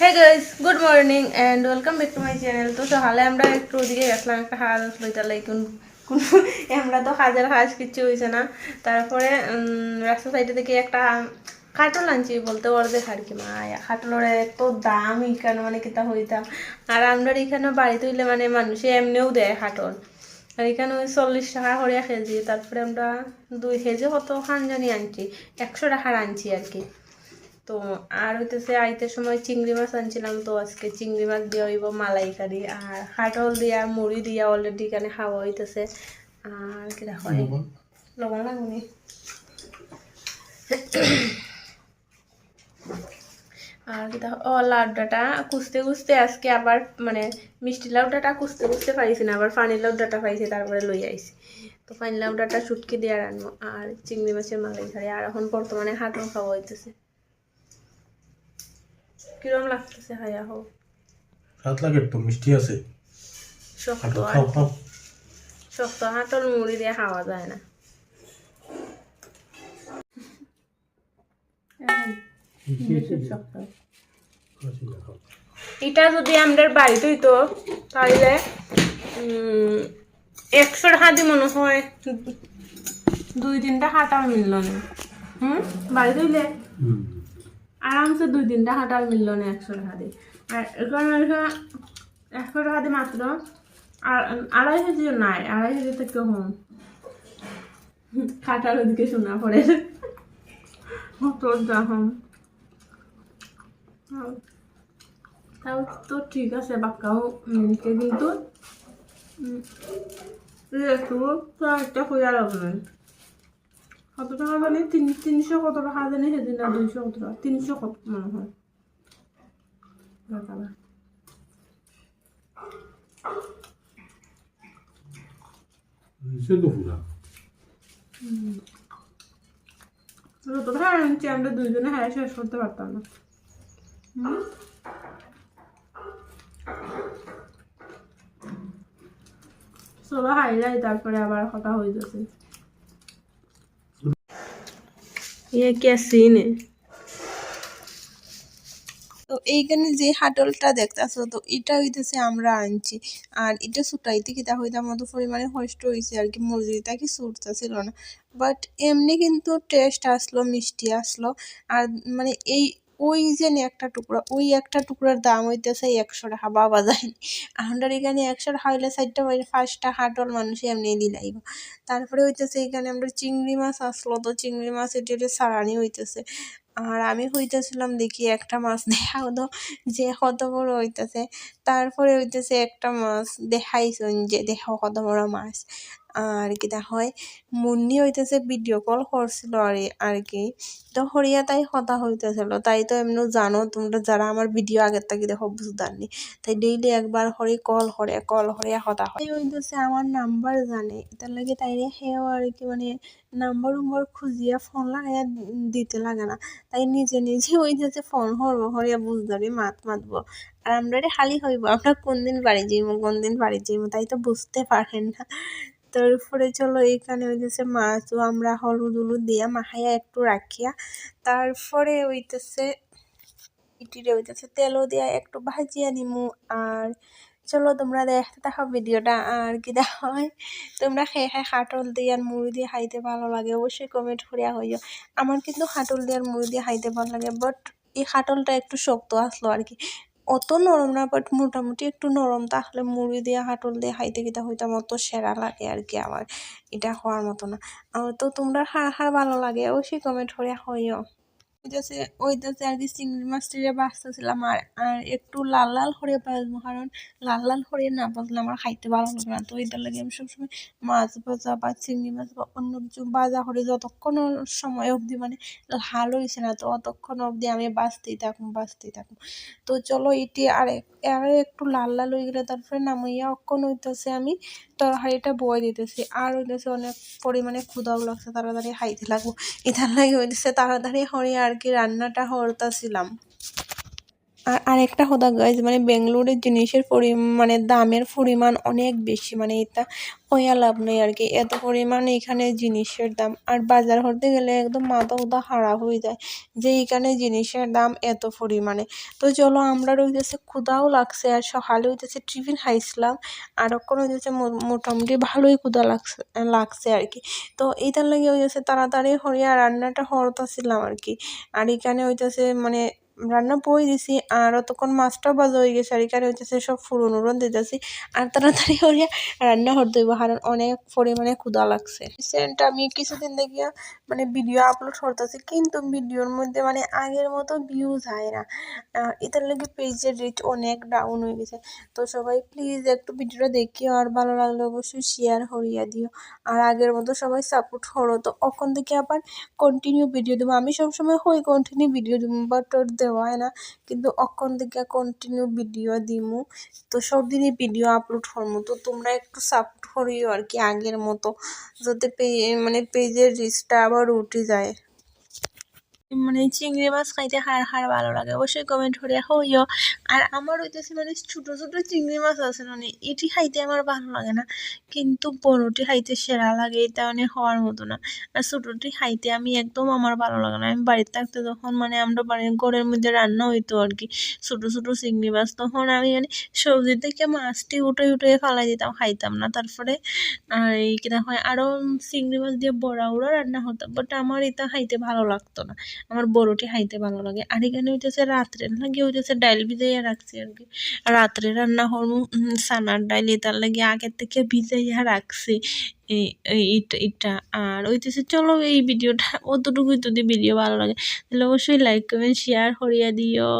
Hey guys good morning and welcome back to my channel তো সকালে আমরা একটু ওদিকে গেছিলাম, একটা হাজ লইতালাই কোন কোন আমরা তো হাজার হাজ কিচ্ছু হয়েছে না। তারপরে রাস্তা সাইডে থেকে একটা খাটল আনছি বলতে অর্ধেক আর কি। মা খাটলের এত দাম এখানে মানে কিতা হইতাম। আর আমরা এখানে বাড়িতে হইলে মানে মানুষে এমনিও দেয় খাটল। আর এখানে ওই চল্লিশ টাকা করে কেজি। তারপরে আমরা দুই কেজি কত খান জানি আনছি। একশো টাকার আনছি আর কি। তো আর হইতেছে আইতে সময় চিংড়ি মাছ আনছিলাম তো আজকে চিংড়ি মাছ দিয়ে হইব মালাইকারি। আর কাঠল দিয়া মুড়ি দিয়া অলরেডি এখানে খাওয়া হইতেছে। আর কি দেখো লবণ। লাগুনি? আর কি দেখো ও লাউডাটা কুচতে কুচতে আজকে আবার মানে মিষ্টি লাউডাটা কুচতে কুচতে পাইছি না আবার পানি লাউডাটা পাইছি তারপরে লই আইছি। তো পানি লাউডাটা শুটকি দিয়ে রাখব আর চিংড়ি মাছের মালাইকারি। আর এখন বর্তমানে হাটন খাওয়া হইতেছে। কিরম লাগতেছে হায়া সাত লাগে তো মিষ্টি আছে। শক্ত হাটল মুড়ি দিয়ে খাওয়া যায় না। এটা যদি আমাদের বাড়িতে হইতো তাহলে উম, একশো টাকা দিয়ে মনে হয় দুই তিনটা হাঁটাল মিলল না। হুম? বাড়িতে হইলে? হুম। আরামসে দুই তিনটা হাঁটাল মিলল না একশো টাকা দিয়ে। আর এখানে একশো টাকা দিয়ে মাত্র আড়াই কেজিও নাই, আড়াই কেজি থেকে কম। খাটার ওদিকে শোনা পড়ে। তোর দাম তাও তো ঠিক আছে বাক্কাও মিলকে কিন্তু। একটু একটা খোঁজা কত টাকা জানি? তিন তিনশো কত টাকা জানি সেদিন না দুইশো কত টাকা? তিনশো কত মনে হয়। যত টাকা আনছি আমরা হ্যাঁ শেষ করতে পারতাম না। সবাই হাইলাই তারপরে আবার কথা হয়ে যাচ্ছে ये क्या सीन है তো এইখানে যে হাটলটা দেখতেছো তো এটা হইতেছে আমরা আনছি আর এটা সুটাইতে কিতা হইতাম মতো পরিমাণে কষ্ট হয়েছে আর কি মজুরিটা কি সুটটা ছিল না বাট এমনি কিন্তু টেস্ট আসলো মিষ্টি আসলো আর মানে এই ওই যে একটা টুকরা, ওই একটা টুকরার দাম হইতেছে একশো টাকা। বাবা যায়নি আমাদের এখানে একশো টাকা হইলে সাইডটা চারটা পাঁচটা হাটল মানুষ এমনি দিলাইব তারপরে হইতেছে এখানে আমরা চিংড়ি মাছ আসলো, তো চিংড়ি মাছ এটা সারানি হইতেছে। আর আমি হইতেছিলাম দেখি একটা মাছ দেখাও তো, যে কত বড় হইতেছে। তারপরে হইতেছে একটা মাছ দেখাইছেন যে, দেখো কত বড় মাছ। আর কি দেখা হয়, মুন্নি হইতেছে ভিডিও কল করছিল আর আর কি। তো হরিয়া তাই কথা হইতেছিল। তাই তো এমনি জানো, তোমরা যারা আমার ভিডিও আগের থেকে দেখো বুঝদারনি তাই ডেইলি একবার হরি কল করে কল হরিয়া কথা হয়। হইতেছে আমার নাম্বার জানে। এটার লাগে তাইরে হেও আর কি মানে নাম্বার উম্বার খুঁজিয়া ফোন লাগাইয়া দিতে লাগে না। তাই নিজে নিজে হইতেছে ফোন হরব হরিয়া বুঝদারি মাত মাতবো। আর আমরা খালি হইব, আমরা কোন দিন বাড়ি যাইব কোন দিন বাড়ি যাইব তাই তো বুঝতে পারেন না। তারপরে চলো, এখানে হইতেছে মাছও আমরা হলুদ হলুদ দিয়া মাখাইয়া একটু রাখিয়া তারপরে হইতেছে, ইটিরে হইতেছে তেলও দিয়া একটু ভাজিয়া নিমু। আর চলো তোমরা দেখতে থাকো ভিডিওটা আর কি দেখা হয়। তোমরা খেয়ে খাই হাটল দিয়ে আর মুড়ি দিয়ে খাইতে ভালো লাগে, অবশ্যই কমেন্ট করিয়া হইও। আমার কিন্তু হাটল দিয়ে আর মুড়ি দিয়ে খাইতে ভালো লাগে বাট এই হাটলটা একটু শক্ত আসলো আর কি। অত নরম না বাট মোটামুটি একটু নরম। তাহলে মুড়ি দিয়ে, হাঁটল দিয়ে খাইতে গিতে হইতাম অত সেরা লাগে আর কি আমার। এটা হওয়ার মতো না। তো তোমরা হাড় হাড় ভালো লাগে। অবশ্যই কমেন্ট করে হইও। ওইটাছে ওইটাছে আর কি চিংড়ি মাছটা বাঁচতেছিলাম আর আর একটু লাল লাল করে ভাজবো কারণ লাল লাল করে না ভাজলে আমার খাইতে ভালো লাগে না। তো ওইটার লাগে আমি সবসময় মাছ ভাজা বা চিংড়ি মাছ বা অন্য কিছু ভাজা করে যতক্ষণ সময় অবধি মানে লাল হয়েছে না তো অতক্ষণ অবধি আমি বাঁচতেই থাকুম বাঁচতেই থাকুম। তো চলো এটি আর আর একটু লাল লাল হয়ে গেলে তারপরে নামাইয়া অক্ষণ হইতেছে আমি তরকারিটা বয়ে দিতেছি। আর হইতেছে অনেক পরিমাণে ক্ষুদাও লাগছে, তাড়াতাড়ি খাইতে লাগবো। এটার লাগে হইতেছে তাড়াতাড়ি হয়ে আর কি রান্নাটা হরতাছিলাম। আর আরেকটা কথা গাইজ মানে বেঙ্গলোরের জিনিসের পরি মানে দামের পরিমাণ অনেক বেশি মানে এটা কইয়া লাভ নেই আর কি। এত পরিমাণ এখানে জিনিসের দাম, আর বাজার হতে গেলে একদম মাথা উথা খারাপ হয়ে যায় যে এখানে জিনিসের দাম এত পরিমাণে। তো চলো আমরা রইতেছে ক্ষুদাও লাগছে আর সকালে হইতেছে টিফিন খাইছিলাম আর অক্ষণ হইতেছে মোটামুটি ভালোই ক্ষুদা লাগছে লাগছে আর কি। তো এইটার লাগে ওই হইতেছে তাড়াতাড়ি হরিয়া রান্নাটা হরতাছিলাম আর কি। আর এখানে হইতেছে মানে রান্না বই দিছি, আর অতক্ষণ মাছটাও বাজা হয়ে গেছে, আর এখানে হইতেছে সব ফুরন উড়ন দিতেছি। আর তাড়াতাড়ি হরিয়া রান্না হর হইব কারণ অনেক পরিমাণে ক্ষুধা লাগছে। রিসেন্ট আমি কিছুদিন দেখিয়া মানে ভিডিও আপলোড করতেছি, কিন্তু ভিডিওর মধ্যে মানে আগের মতো ভিউজ হয় না। এটার লাগে পেজের রিচ অনেক ডাউন হয়ে গেছে। তো সবাই প্লিজ একটু ভিডিওটা দেখিও, আর ভালো লাগলে অবশ্যই শেয়ার করিয়া দিও। আর আগের মতো সবাই সাপোর্ট করো। তো ওখান থেকে আবার কন্টিনিউ ভিডিও দেবো। আমি সবসময় হই কন্টিনিউ ভিডিও দিব বাট হয় না। কিন্তু অক্ষণ থেকে কন্টিনিউ ভিডিও দিমু। তো সব দিনই ভিডিও আপলোড করমু। তো তোমরা একটু সাপোর্ট করিও আর কি আগের মতো। যাতে মানে পেজের রিচটা আবার উঠে যায়। মানে চিংড়ি মাছ খাইতে হার হার ভালো লাগে। অবশ্যই কমেন্ট করে হইও আর আমার হইতেছে মানে ছোটো ছোটো চিংড়ি মাছ আছে মানে এটি খাইতে আমার ভালো লাগে না। কিন্তু বড়টি খাইতে সেরা লাগে, এটা মানে হওয়ার মতো না। আর ছোটোটি খাইতে আমি একদম আমার ভালো লাগে না। আমি বাড়িতে থাকতে তখন মানে আমরা বাড়ির ঘরের মধ্যে রান্না হইতো আর কি। ছোটো ছোটো চিংড়ি মাছ তখন আমি মানে সবজি থেকে মাছটি উঠে উঠে ফালাই দিতাম, খাইতাম না। তারপরে আর এই কিনা হয় আরও চিংড়ি মাছ দিয়ে বড়া উড়া রান্না হতো। বাট আমার এটা খাইতে ভালো লাগতো না। আমার বড়টি খাইতে ভালো লাগে। আর এখানে হইতেছে রাত্রে লাগে হইতেছে ডাইল ভিজাইয়া রাখছি আর কি। রাত্রে রান্না হরমু সানার ডাইল এটার লাগে আগের থেকে ভিজাইয়া রাখছি এটা আর হইতেছে চলো এই ভিডিওটা, অতটুকুই যদি ভিডিও ভালো লাগে, তাহলে অবশ্যই লাইক কমেন্ট শেয়ার করিয়া দিও।